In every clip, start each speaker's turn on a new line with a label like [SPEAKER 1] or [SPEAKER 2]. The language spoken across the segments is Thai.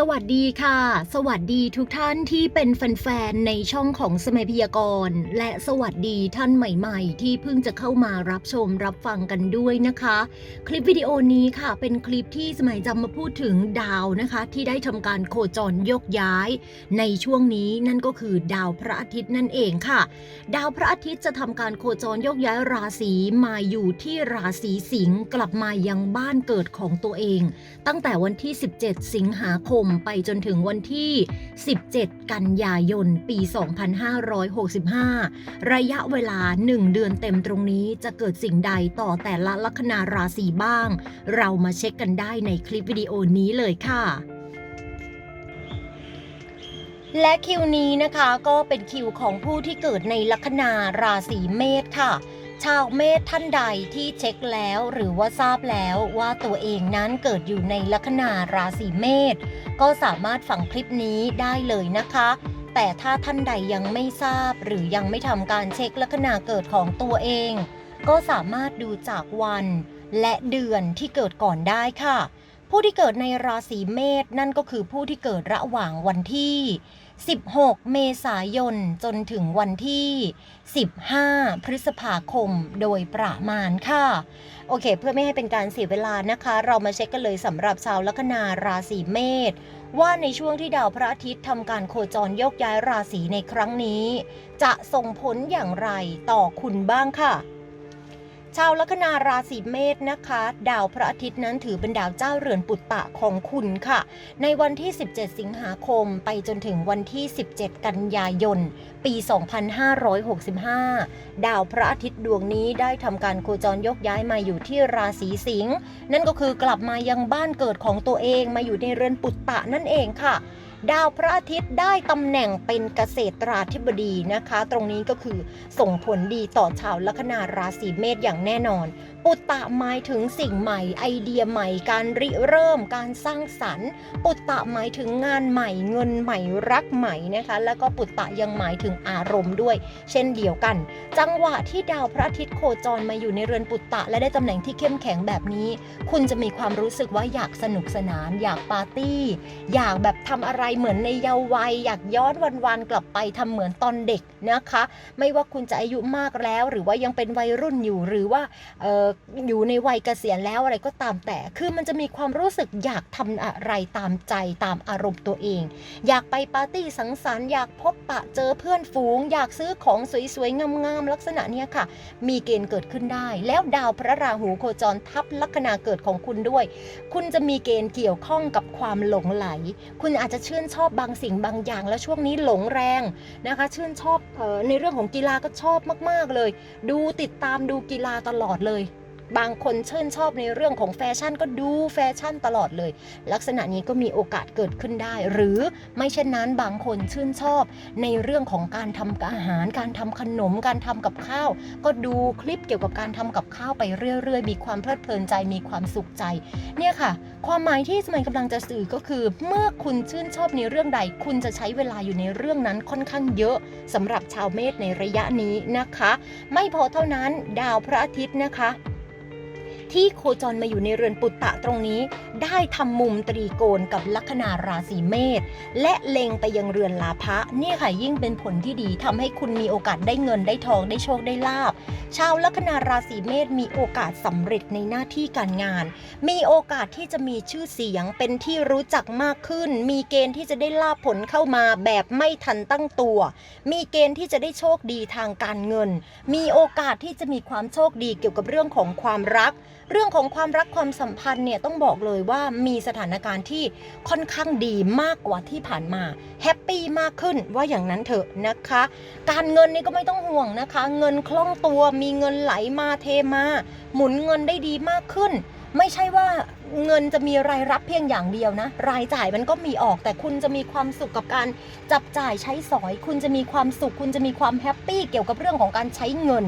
[SPEAKER 1] สวัสดีค่ะ สวัสดีทุกท่านที่เป็นแฟนๆ ในช่องของสมัยพยากรณ์ และสวัสดีท่านใหม่ๆ ที่เพิ่งจะเข้ามารับชมรับฟังกันด้วยนะคะ คลิปวิดีโอนี้ค่ะ เป็นคลิปที่สมัยจำมาพูดถึงดาวนะคะ ที่ได้ทำการโคจรยกย้าย ในช่วงนี้นั่นก็คือดาวพระอาทิตย์นั่นเองค่ะ ดาวพระอาทิตย์จะทำการโคจรยกย้ายราศีมาอยู่ที่ราศีสิงห์กลับมายังบ้านเกิดของตัวเอง ตั้งแต่วันที่ 17 สิงหาคมไปจนถึงวันที่ 17 กันยายน ปี 2565 ระยะเวลา 1 เดือนเต็มตรงนี้จะเกิดสิ่งใดต่อแต่ละลัคนาราศีบ้าง เรามาเช็คกันได้ในคลิปวิดีโอนี้เลยค่ะและคิวนี้นะคะก็เป็นคิวของผู้ที่เกิดในลัคนาราศีเมษค่ะ ชาวเมษท่านใดที่เช็คแล้วหรือว่าทราบแล้วว่าตัวเองนั้นเกิดอยู่ในลัคนาราศีเมษก็สามารถฟังคลิปนี้ได้เลยนะคะ แต่ถ้าท่านใดยังไม่ทราบหรือยังไม่ทำการเช็คลัคนาเกิดของตัวเอง ก็สามารถดูจากวันและเดือนที่เกิดก่อนได้ค่ะ ผู้ที่เกิดในราศีเมษนั่นก็คือผู้ที่เกิดระหว่างวันที่ 16 เมษายน จนถึงวันที่ 15 พฤษภาคมโดยประมาณค่ะ โอเค เพื่อไม่ให้เป็นการเสียเวลานะคะ เรามาเช็คกันเลยสำหรับชาวลัคนาราศีเมษว่าในช่วงที่ดาวพระอาทิตย์ทำการโคจรโยกย้ายราศีในครั้งนี้ จะส่งผลอย่างไรต่อคุณบ้างค่ะ ชาวลัคนาราศีเมษนะคะ ดาวพระอาทิตย์นั้นถือเป็นดาวเจ้าเรือนปุตตะของคุณค่ะ ในวันที่ 17 สิงหาคมไปจนถึงวันที่ 17 กันยายน ปี 2565 ดาวพระอาทิตย์ดวงนี้ได้ทำการโคจรยกย้ายมาอยู่ที่ราศีสิงห์นั่นก็คือกลับมายังบ้านเกิดของตัวเองมาอยู่ในเรือนปุตตะนั่นเองค่ะ ดาวพระอาทิตย์ได้ตำแหน่งเป็นเกษตราธิบดีนะคะ ตรงนี้ก็คือส่งผลดีต่อชาวลัคนาราศีเมษอย่างแน่นอน ปุตตะหมายถึงสิ่งใหม่ ไอเดียใหม่ การริเริ่ม การสร้างสรรค์ ปุตตะหมายถึงงานใหม่ เงินใหม่รักใหม่นะคะ แล้วก็ปุตตะยังหมายถึงอารมณ์ด้วย เช่นเดียวกัน จังหวะที่ดาวพระอาทิตย์โคจรมาอยู่ในเรือนปุตตะ และได้ตำแหน่งที่เข้มแข็งแบบนี้ คุณจะมีความรู้สึกว่าอยากสนุกสนาน อยากปาร์ตี้ อยากแบบทำอะไรเหมือนในเยาว์วัย อยากย้อนวันๆกลับไปทำเหมือนตอนเด็กนะคะ ไม่ว่าคุณจะอายุมากแล้ว หรือว่ายังเป็นวัยรุ่นอยู่หรือว่าอยู่ในวัยเกษียณแล้วอะไรก็ตามแต่ คือมันจะมีความรู้สึกอยากทำอะไรตามใจตามอารมณ์ตัวเอง อยากไปปาร์ตี้สังสรรค์อยากพบปะเจอเพื่อนฝูง อยากซื้อของสวยๆงามๆลักษณะเนี้ยค่ะ มีเกณฑ์เกิดขึ้นได้ แล้วดาวพระราหูโคจรทับลัคนาเกิดของคุณด้วย คุณจะมีเกณฑ์เกี่ยวข้องกับความหลงไหล คุณอาจจะชื่นชอบบางสิ่งบางอย่าง แล้วช่วงนี้หลงแรงนะคะ ชื่นชอบในเรื่องของกีฬาก็ชอบมาก ๆเลย ดูติดตามดูกีฬาตลอดเลย บางคนชื่นชอบในเรื่องของแฟชั่นก็ดูแฟชั่นตลอดเลย ลักษณะนี้ก็มีโอกาสเกิดขึ้นได้ หรือไม่เช่นนั้นบางคนชื่นชอบ ในเรื่องของการทำอาหาร การทำขนม การทำกับข้าว ก็ดูคลิปเกี่ยวกับการทำกับข้าวไปเรื่อยๆ มีความเพลิดเพลินใจมีความสุขใจ เนี่ยค่ะ ความหมายที่สมัยกำลังจะสื่อก็คือ เมื่อคุณชื่นชอบในเรื่องใด คุณจะใช้เวลาอยู่ในเรื่องนั้นค่อนข้างเยอะสำหรับชาวเมษในระยะนี้นะคะ ไม่พอเท่านั้นดาวพระอาทิตย์นะคะ ที่โคจรมาอยู่ในเรือนปุตตะตรงนี้ ได้ทำมุมตรีโกณกับลัคนาราศีเมษและเล็งไปยังเรือนลาภะนี่ค่ะยิ่งเป็นผลที่ดีทำให้คุณมีโอกาสได้เงินได้ทองได้โชคได้ลาบ ชาวลัคนาราศีเมษมีโอกาสสำเร็จในหน้าที่การงาน มีโอกาสที่จะมีชื่อเสียงเป็นที่รู้จักมากขึ้น มีเกณฑ์ที่จะได้ลาบผลเข้ามาแบบไม่ทันตั้งตัว มีเกณฑ์ที่จะได้โชคดีทางการเงิน มีโอกาสที่จะมีความโชคดีเกี่ยวกับเรื่องของความรัก เรื่องของความรักความสัมพันธ์เนี่ยต้องบอกเลยว่ามีสถานการณ์ที่ค่อนข้างดีมากกว่าที่ผ่านมาแฮปปี้มากขึ้นว่าอย่างนั้นเถอะนะคะ การเงินนี่ก็ไม่ต้องห่วงนะคะ เงินคล่องตัวมีเงินไหลมาเทมา หมุนเงินได้ดีมากขึ้น ไม่ใช่ว่าเงินจะมีรายรับเพียงอย่างเดียวนะ รายจ่ายมันก็มีออกแต่คุณจะมีความสุขกับการจับจ่ายใช้สอย คุณจะมีความสุข คุณจะมีความแฮปปี้เกี่ยวกับเรื่องของการใช้เงิน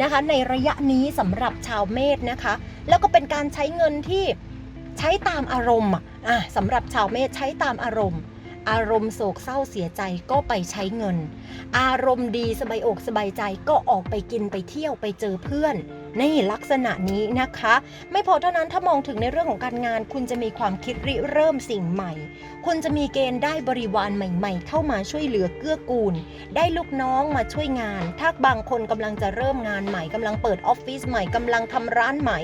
[SPEAKER 1] นะคะ ในระยะนี้สำหรับชาวเมษนะคะ แล้วก็เป็นการใช้เงินที่ใช้ตามอารมณ์อะสำหรับชาวเมษใช้ตามอารมณ์ อารมณ์โศกเศร้าเสียใจก็ไปใช้เงิน อารมณ์ดีสบายอกสบายใจก็ออกไปกินไปเที่ยวไปเจอเพื่อน นลักษณะนี้นะคะ ไม่พอเท่านั้นถ้ามองถึงในเรื่องของการงาน คุณจะมีความคิดริเริ่มสิ่งใหม่ คุณจะมีเกณฑ์ได้บริวารใหม่ ๆ เข้ามาช่วยเหลือเกื้อกูล ได้ลูกน้องมาช่วยงาน ถ้าบางคนกำลังจะเริ่มงานใหม่กำลังเปิดออฟฟิศใหม่กำลังทำร้านใหม่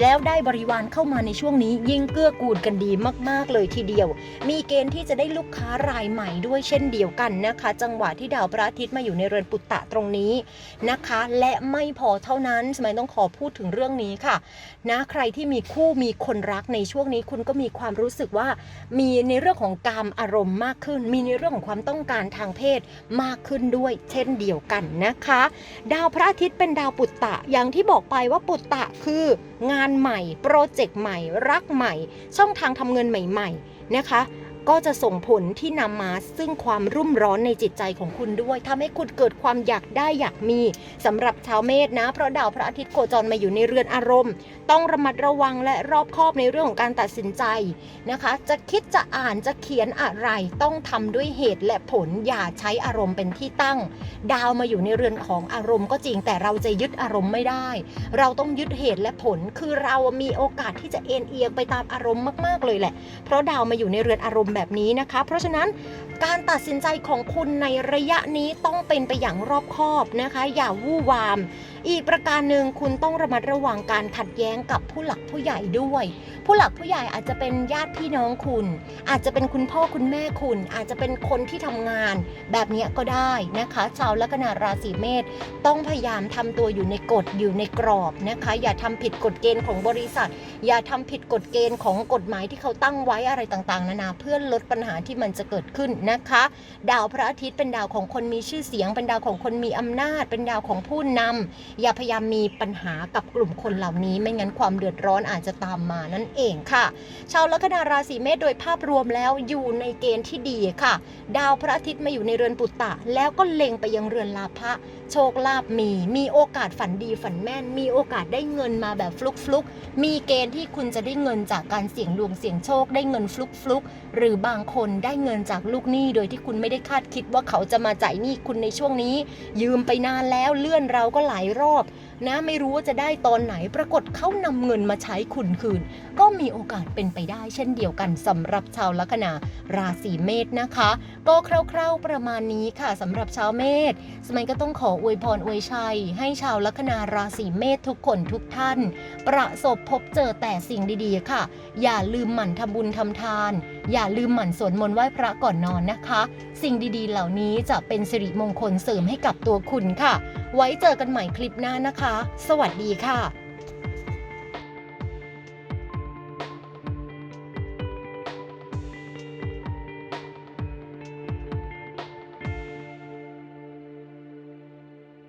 [SPEAKER 1] แล้วได้บริวารเข้ามาในช่วงนี้ ยิ่งเกื้อกูลกันดีมาก ๆ เลยทีเดียว มีเกณฑ์ที่จะได้ลูกค้ารายใหม่ด้วยเช่นเดียวกันนะคะ จังหวะที่ดาวพระอาทิตย์มาอยู่ในเรือนปุตตะตรงนี้นะคะ และไม่พอเท่านั้นสมัยต้องขอพูดถึงเรื่องนี้ค่ะ นะใครที่มีคู่มีคนรักในช่วงนี้คุณก็มีความรู้สึกว่า มีในเรื่องของกามอารมณ์มากขึ้น มีในเรื่องของความต้องการทางเพศมากขึ้นด้วย เช่นเดียวกันนะคะ ดาวพระอาทิตย์เป็นดาวปุตตะอย่างที่บอกไปว่าปุตตะคืองานใหม่ โปรเจกต์ใหม่ รักใหม่ ช่องทางทำเงินใหม่ ๆ นะคะ ก็จะส่งผลที่นำมาซึ่งความรุ่มร้อนในจิตใจของคุณด้วยทำให้คุณเกิดความอยากได้อยากมีสำหรับชาวเมษนะ เพราะดาวพระอาทิตย์โคจรมาอยู่ในเรือนอารมณ์ ต้องระมัดระวังและรอบคอบในเรื่องของการตัดสินใจนะคะ จะคิดจะอ่านจะเขียนอะไรต้องทำด้วยเหตุและผลอย่าใช้อารมณ์เป็นที่ตั้ง ดาวมาอยู่ในเรือนของอารมณ์ก็จริงแต่เราจะยึดอารมณ์ไม่ได้ เราต้องยึดเหตุและผลคือเรามีโอกาสที่จะเอ็นเอียงไปตามอารมณ์มาก ๆเลยแหละ เพราะดาวมาอยู่ในเรือนอารมณ์แบบนี้นะคะ เพราะฉะนั้นการตัดสินใจของคุณในระยะนี้ต้องเป็นไปอย่างรอบคอบนะคะ อย่าวู่วาม อีกประการหนึ่งคุณต้องระมัดระวังการขัดแย้งกับผู้หลักผู้ใหญ่ด้วย ผู้หลักผู้ใหญ่อาจจะเป็นญาติพี่น้องคุณ อาจจะเป็นคุณพ่อคุณแม่คุณ อาจจะเป็นคนที่ทำงาน แบบนี้ก็ได้นะคะ ชาวลัคนาราศีเมษต้องพยายามทำตัวอยู่ในกฎอยู่ในกรอบนะคะ อย่าทำผิดกฎเกณฑ์ของบริษัท อย่าทำผิดกฎเกณฑ์ของกฎหมายที่เขาตั้งไว้อะไรต่างๆ นานาเพื่อลดปัญหาที่มันจะเกิดขึ้นนะคะ ดาวพระอาทิตย์เป็นดาวของคนมีชื่อเสียง เป็นดาวของคนมีอำนาจ เป็นดาวของผู้นำอย่าพยายามมีปัญหากับกลุ่มคนเหล่านี้ ไม่งั้นความเดือดร้อนอาจจะตามมานั่นเองค่ะ ชาวลัคนาราศีเมษโดยภาพรวมแล้วอยู่ในเกณฑ์ที่ดีค่ะ ดาวพระอาทิตย์มาอยู่ในเรือนปุตตะ แล้วก็เล็งไปยังเรือนลาภะโชคลาภมี มีโอกาสฝันดีฝันแม่น มีโอกาสได้เงินมาแบบฟลุกฟลุกมีเกณฑ์ที่คุณจะได้เงินจากการเสี่ยงดวงเสี่ยงโชคได้เงินฟลุกฟลุกหรือบางคนได้เงินจากลูกหนี้โดยที่คุณไม่ได้คาดคิดว่าเขาจะมาจ่ายหนี้คุณในช่วงนี้ ยืมไปนานแล้วเลื่อนเราก็หลายรอบ นะไม่รู้ว่าจะได้ตอนไหนปรากฏเขานำเงินมาใช้คุณคืน ก็มีโอกาสเป็นไปได้ เช่นเดียวกันสำหรับชาวลัคนาราศีเมษนะคะ ก็คร่าวๆประมาณนี้ค่ะสำหรับชาวเมษสมัยก็ต้องขออวยพรอวยชัย ให้ชาวลัคนาราศีเมษทุกคนทุกท่าน ประสบพบเจอแต่สิ่งดีๆค่ะ อย่าลืมหมั่นทำบุญทำทาน อย่าลืมหมั่นสวดมนต์ไหว้พระก่อนนอนนะคะ สิ่งดีๆ เหล่านี้จะเป็นสิริมงคลเสริมให้กับตัวคุณค่ะ ไว้เจอกันใหม่คลิปหน้านะคะ สวัสดีค่ะ